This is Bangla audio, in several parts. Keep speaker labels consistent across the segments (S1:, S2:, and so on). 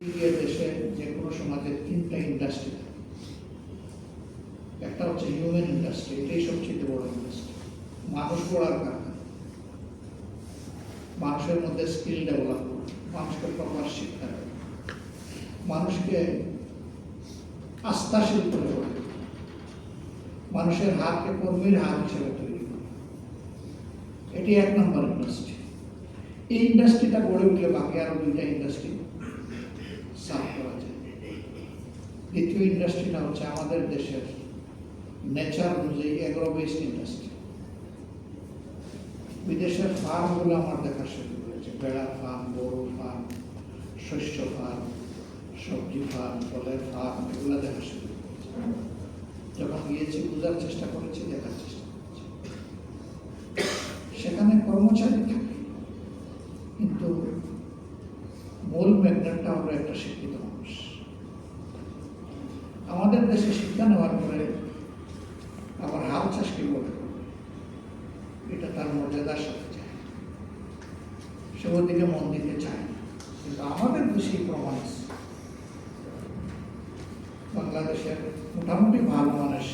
S1: ইন্ডিয়া দেশে যে কোনো সমাজের তিনটা ইন্ডাস্ট্রি একটা হচ্ছে হিউম্যান ইন্ডাস্ট্রি এটাই সবচেয়ে বড় ইন্ডাস্ট্রি মানুষ গড়ার কারণে মানুষের মধ্যে স্কিল ডেভেলপ মানুষকে প্রপার শিক্ষা মানুষকে আস্থাশীল করে তোলা, মানুষের হাতকে কর্মীর হাত হিসেবে তৈরি করা। এটি এক নম্বর ইন্ডাস্ট্রি এই ইন্ডাস্ট্রিটা গড়ে উঠলে বাকি আরও দুইটা ইন্ডাস্ট্রি সাফ করা যায় দ্বিতীয় ইন্ডাস্ট্রিটা হচ্ছে, আমাদের দেশের নেচার অনুযায়ী এগ্রো বেসড ইন্ডাস্ট্রি বিদেশের ফার্মগুলো আমার দেখা শুরু করেছে। বেড়ার ফার্ম গরু ফার্ম শস্য ফার্ম সবজি ফার্ম ফলের ফার্ম এগুলো দেখা শুরু করেছে। যখন গিয়েছি, বোঝার চেষ্টা করেছি, দেখার চেষ্টা করেছি। সেখানে কর্মচারী থাকে, কিন্তু মূল ম্যাগনেটটা আমরা একটা শিক্ষিত মানুষ। আমাদের দেশে শিক্ষা নেওয়ার পরে আবার হাল চাষ কি বলে? এটা তার মর্যাদার সাথে যায়। সে ওদিকে মন দিতে চায় না। কিন্তু আমাদের দেশেই প্রমাণ আছে। বাংলাদেশের মোটামুটি ভালো মানুষ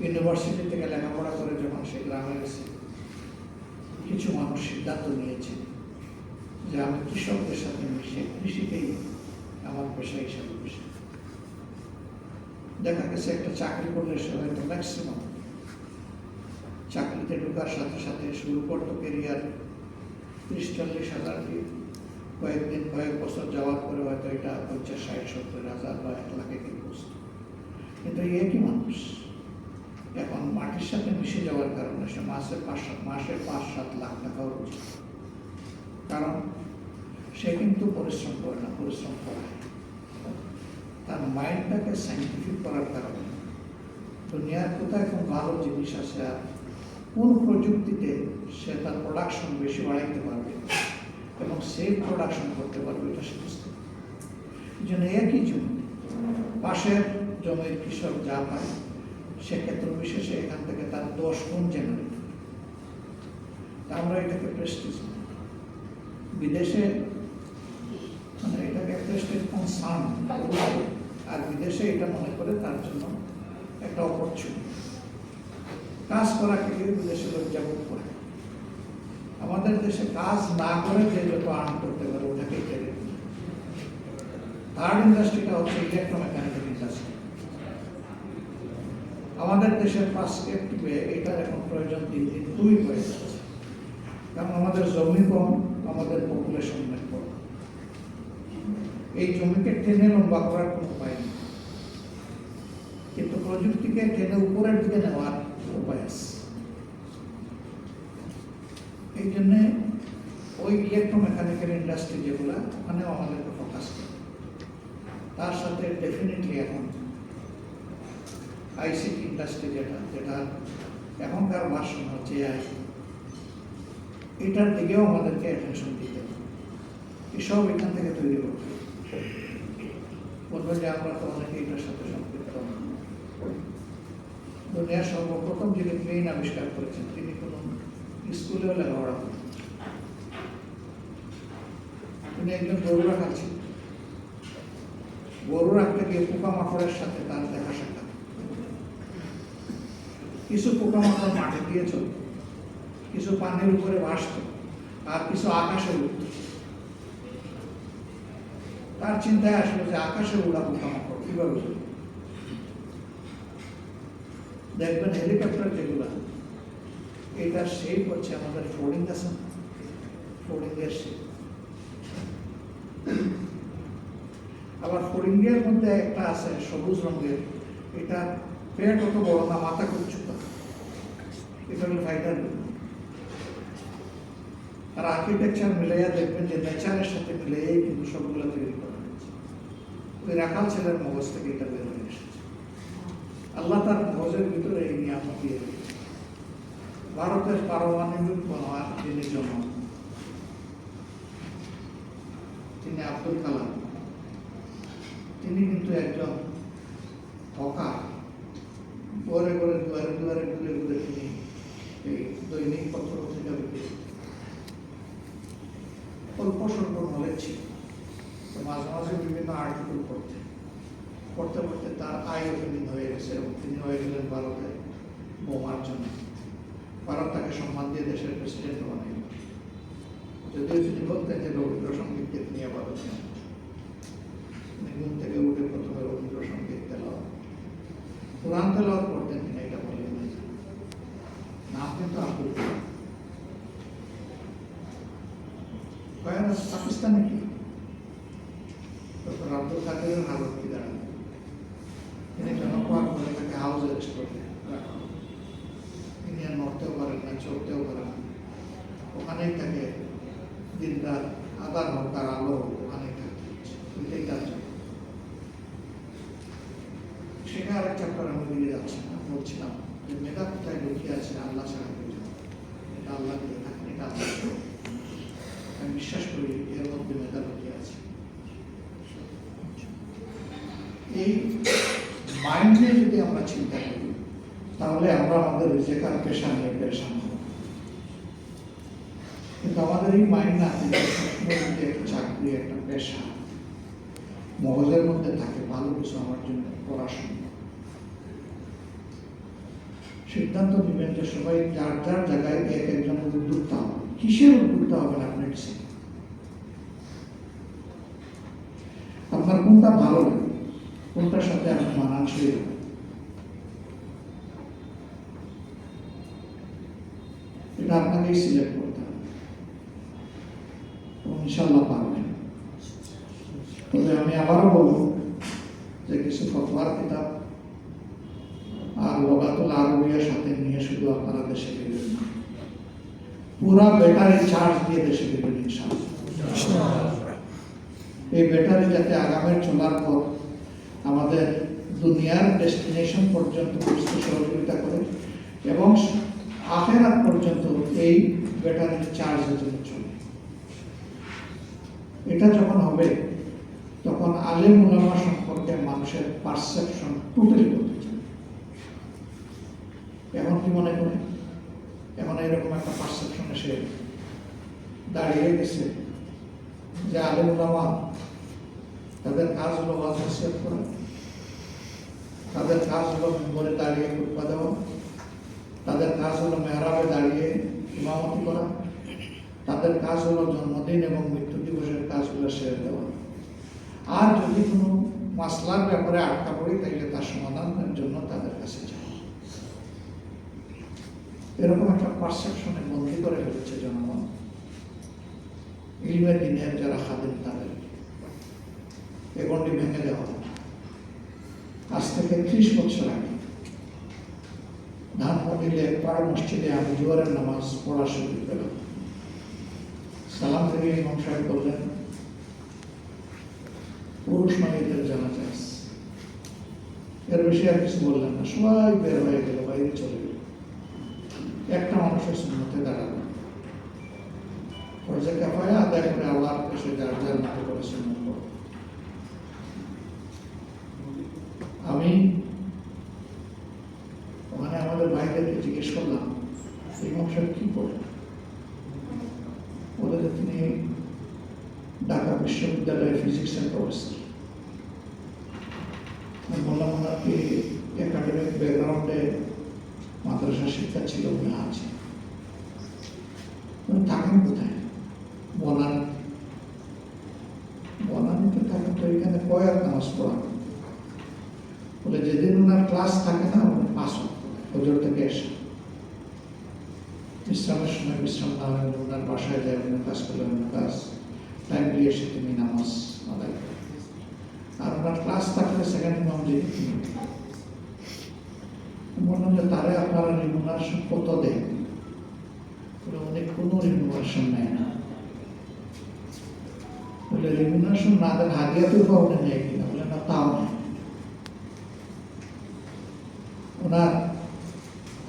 S1: ইউনিভার্সিটি থেকে লেখাপড়া করে যখন সে গ্রামে গেছে, কিছু মানুষ সিদ্ধান্ত নিয়েছে যে আমি কৃষকদের সাথে মিশে, কৃষিকেই আমার পেশা হিসাবে মিশে দেখা গেছে একটা চাকরি করলে সে হয়তো ম্যাক্সিমাম চাকরিতে ঢোকার সাথে সাথে শুরু করতো কেরিয়ার ত্রিশ চল্লিশ হাজার কয়েকদিন, কয়েক বছর যাওয়ার পরে হয়তো এটা পঞ্চাশ, ষাট, সত্তর হাজার বা এক লাখে গিয়ে বসত কিন্তু একই মানুষ। এখন মাটির সাথে মিশে যাওয়ার কারণে সে মাসে পাঁচ মাসে পাঁচ, সাত লাখ টাকা করে। কারণ সে কিন্তু পরিশ্রম করে না, পরিশ্রম করায় তার মাইন্ডটাকে সাইন্টিফিক করার কারণে। তো দুনিয়ার কোথায় খুব ভালো জিনিস আছে আর কোন প্রযুক্তিতে সে তার প্রোডাকশন বেশি বাড়াইতে পারবে এবং সেই প্রোডাকশন করতে পারবে এটা সে বুঝতে। এই জন্য একই জমি, পাশের জমির কৃষক যা পায়, সেক্ষেত্রে বিশেষে এখান থেকে তার দশ গুণ জেনারেট তা আমরা এটাকে প্রেস্টিজ বিদেশে মানে এটাকে প্রেস্টিজ কনসার্ন আর বিদেশে এটা মনে করে তার জন্য একটা অপরচুনিটি কাজ করাকে কেউ বিদেশে লজ্জা বোধ করে? আমাদের দেশে কাজ না করে যে যত আর্ন করতে পারে ওটাকেই কেড়ে থার্ড ইন্ডাস্ট্রিটা হচ্ছে ইলেকট্রোমেকানিক্যাল ইন্ডাস্ট্রি আমাদের দেশের পার্সপেক্টিভে এটার এখন প্রয়োজন দিন দিন। খুবই হয়ে যাচ্ছে কারণ আমাদের জমি কম, আমাদের পপুলেশন কম এই জমিকে টেনে লম্বা করার কোনো উপায় নেই। কিন্তু প্রযুক্তিকে টেনে উপরের দিকে নেওয়ার উপায় আছে। এই জন্যে ওই ইলেকট্রোমেকানিক্যাল ইন্ডাস্ট্রি যেগুলো, ওখানেও আমাদেরকে ফোকাস করে তার সাথে ডেফিনেটলি এখন আইসিটি ইন্ডাস্ট্রি যেটা যেটা এখনকার ভাষণ হচ্ছে এআই এটার দিকেও আমাদেরকে অ্যাটেনশন দিতে হবে। এসব এখান থেকে তৈরি করতে হবে। বলব যে আমরা তো অনেকে এটার সাথে সম্পৃক্ত দুনিয়ার সর্বপ্রথম যিনি প্লেন আবিষ্কার করেছেন, তিনি কোনো স্কুলেও লেখাপড়া করেন তিনি একজন গরু রাখাচ্ছেন গরু রাখতে গিয়ে পোকামাকড়ের সাথে তার দেখা সাক্ষাৎ। কিছু পোকামাকড় মাঠে দিয়ে চলত কিছু পানির উপরে ভাসত, আর কিছু আকাশে উঠত তার চিন্তায় আসলো যে আকাশে উড়া পোকামাকড় কীভাবে? দেখবেন হেলিকপ্টার যেগুলো এটার শেপ হচ্ছে আমাদের ফোর্ডিং আছে ফোর্ডিং এর শেপ আবার ফোর্ডিং এর মধ্যে একটা আছে সবুজ রঙের, এটা পেট অত বড় না, মাথা খুব ছোট। এটা ফাইটার আর আর্কিটেকচার মিলাইয়া দেখবেন যে নেচারের সাথে মিলাইয়াই কিন্তু সবগুলো তৈরি করা। ওই রাখাল ছেলের মগজ থেকে এটা বের হয়ে এসেছে। আল্লাহ তার মগজের ভিতরে এই নিয়ামত দিয়ে ভারতের পারমাণবিক বোমার যিনি জনক তিনি আব্দুল কালাম। তিনি কিন্তু একজন হকার ঘরে ঘরে দুয়ারে দুয়ারে, ঘুরে ঘুরে তিনি এই দৈনিক পত্র পত্রিকা। অল্প স্বল্প নলেজ ছিল। মাঝে মাঝে বিভিন্ন আর্টিকেল পড়তে। পড়তে পড়তে তার আই ওপেনিং হয়ে গেছে এবং তিনি হয়ে গেলেন ভারতে বোমার জন্য। ভারত তাকে সম্মান দিয়ে দেশের প্রেসিডেন্ট বানিয়ে যদিও তিনি বলতেন যে রবীন্দ্রসঙ্গীতকে ভারত যান। তিনি ঘুম থেকে উঠে প্রথমে রবীন্দ্রসঙ্গীত তেলাওয়াত কোরআন তেলাওয়াত করতেন তিনি এটা বলে নাম কিন্তু আব্দুল কালাম। পাকিস্তানে কি? আব্দুল কাদেরের হালত কি তিনি জনপ্রহার করে তাকে হাউস অ্যারেস্ট করে তিনি আর নড়তেও পারেন না চলতেও পারেন না ওখানেই তাকে দিন রাত আধার তার আলো ওখানেই থাকতে এটাই তার জন্য সেখানে আরেক চ্যাপ্টার আমি দিকে যাচ্ছি না বলছিলাম যে মেধা কোথায় লুকিয়ে আছে আল্লাহ কেউ এটা আল্লাহ দিয়ে থাকেন এটা আমি বিশ্বাস করি এর মধ্যে মেধা মাইন্ড নিয়ে যদি আমরা চিন্তা করি, তাহলে আমরা আমাদের রোজগার পেশা নিয়ে পেরেশান হব। কিন্তু আমাদের এই মাইন্ড না থেকে একটা চাকরি, একটা পেশা, মগজের মধ্যে থাকে ভালো কিছু আমার জন্য, পড়াশোনা। সিদ্ধান্ত নেবেন যে সবাই যার যার জায়গায় এক একজনের উদ্যোক্তা হবে। কিসের উদ্যোক্তা হবেন আপনি? ঠিক আপনার কোনটা ভালো লাগে? কোনটার সাথে আপনি মানানসই? এটা আপনাকেই সিলেক্ট করতে হবে। ইনশাল্লাহ পারবেন। তবে আমি আবারও বলব যে কিছু ফতোয়ার কিতাব আর লগাতুল আরবিয়ার সাথে নিয়ে শুধু আপনারা দেশে ফিরবেন না। পুরা ব্যাটারি চার্জ দিয়ে দেশে ফিরবেন ইনশাআল্লাহ। এই ব্যাটারি যাতে আগামের চলার পর আমাদের দুনিয়ার ডেস্টিনেশন পর্যন্ত পৌঁছতে সহযোগিতা করে এবং আখেরাত পর্যন্ত এই ব্যাটারির চার্জ জন্য চলে। এটা যখন হবে, তখন আলেম উলামা সম্পর্কে মানুষের পারসেপশন টোটালি বদলে যাবে। এখন কি মনে করে? এখন এরকম একটা পারসেপশন এসে দাঁড়িয়ে গেছে যে আলেম উলামা তাদের কাজ হলো নসিহত করা। তাদের কাজ হলো মেম্বরে দাঁড়িয়ে কুটপা দেওয়া। তাদের কাজ হলো মেহরাবে দাঁড়িয়ে ইমামতি করা। তাদের কাজ হলো জন্মদিন এবং মৃত্যু দিবসের কাজগুলো সেরে দেওয়া। আর যদি কোনো মাসলার ব্যাপারে আটকা পড়ি তাহলে তার সমাধানের জন্য তাদের কাছে যাওয়া এরকম একটা পারসেপশনে বন্দি করে ফেলেছে জনগণ। ইলমের দিনের যারা খাদেন তাদের এগন্ডি ভেঙে দেওয়া। আজ থেকে ত্রিশ বছর আগে ধানমন্ডিলে পাড়া মসজিদে আমি জোয়ারের নামাজ পড়া শুরু করলাম। সালাম থেকে ইমাম সাহেব বললেন, পুরুষ মাহিদের জানা চাষ এর বেশি আর কিছু বললেন না। সবাই বের হয়ে গেল, বাইরে চলে গেল। একটা মানুষের সুন্নতে দাঁড়াল। ফরজে কাফায়া আদায় করে আল্লাহর কাছে যার যার মতো করে সুন্নত পড়ো। আমি ওখানে আমাদের ভাইদেরকে জিজ্ঞেস করলাম ইমাম সাহেব কি পড়ে বলে যে তিনি ঢাকা বিশ্ববিদ্যালয়ের ফিজিক্সের প্রফেসর আমি বললাম ওনার কি একাডেমিক ব্যাকগ্রাউন্ডে মাদ্রাসা শিক্ষা ছিল বলে আছে। উনি থাকেন কোথায়? বনান। বনানিতে থাকেন তো এখানে কয়েক নামাজ পড়ান। বলে, যেদিন ওনার ক্লাস থাকে না, উনি পাস হজর থেকে এসে। বিশ্রামের সময় বিশ্রাম না হলে ওনার বাসায় যায় অন্য কাজ করলে অন্য কাজ এসে তুমি নামাজ আদায় আর ওনার ক্লাস থাকলে যে তিনি বললাম তারে রিমুনারেশন কত দেন? বলে কোনো রিমুনারেশন নেয় না। বলে রিমুনারেশন না দেন হাদিয়া তো উনি নেয় কিনা? বলে, না, তাও নেই ওনার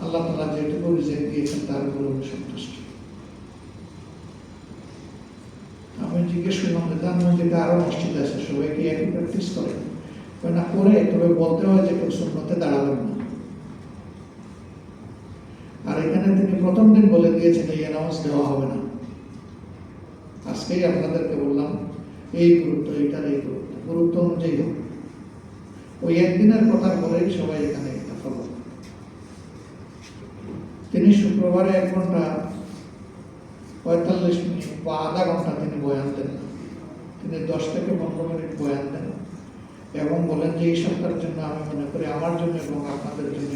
S1: আল্লাহ তালা যেটুকু রিজেক্ট দিয়েছেন, তার উপর সন্তুষ্ট। জিজ্ঞেস করলাম যে তার মধ্যে আরও মসজিদ আছে, সবাই একই প্র্যাকটিস করে? না, করে, তবে বলতে হয় যে কেউ শূন্যতে দাঁড়াবেন না। আর এখানে তিনি প্রথম দিন বলে দিয়েছেন, এই অ্যানাউন্স দেওয়া হবে না। আজকেই আপনাদেরকে বললাম, এই গুরুত্ব এটার এই গুরুত্ব। গুরুত্ব অনুযায়ী হোক। ওই একদিনের কথার পরেই সবাই এখানে তিনি শুক্রবারে এক ঘণ্টা পঁয়তাল্লিশ মিনিট, বা আধা ঘণ্টা তিনি বয়ান দেন। তিনি দশ থেকে পনেরো মিনিট বয়ান দেন। এবং বলেন যে, এই সরকারের জন্য আমি মনে করি, আমার জন্য এবং আপনাদের জন্য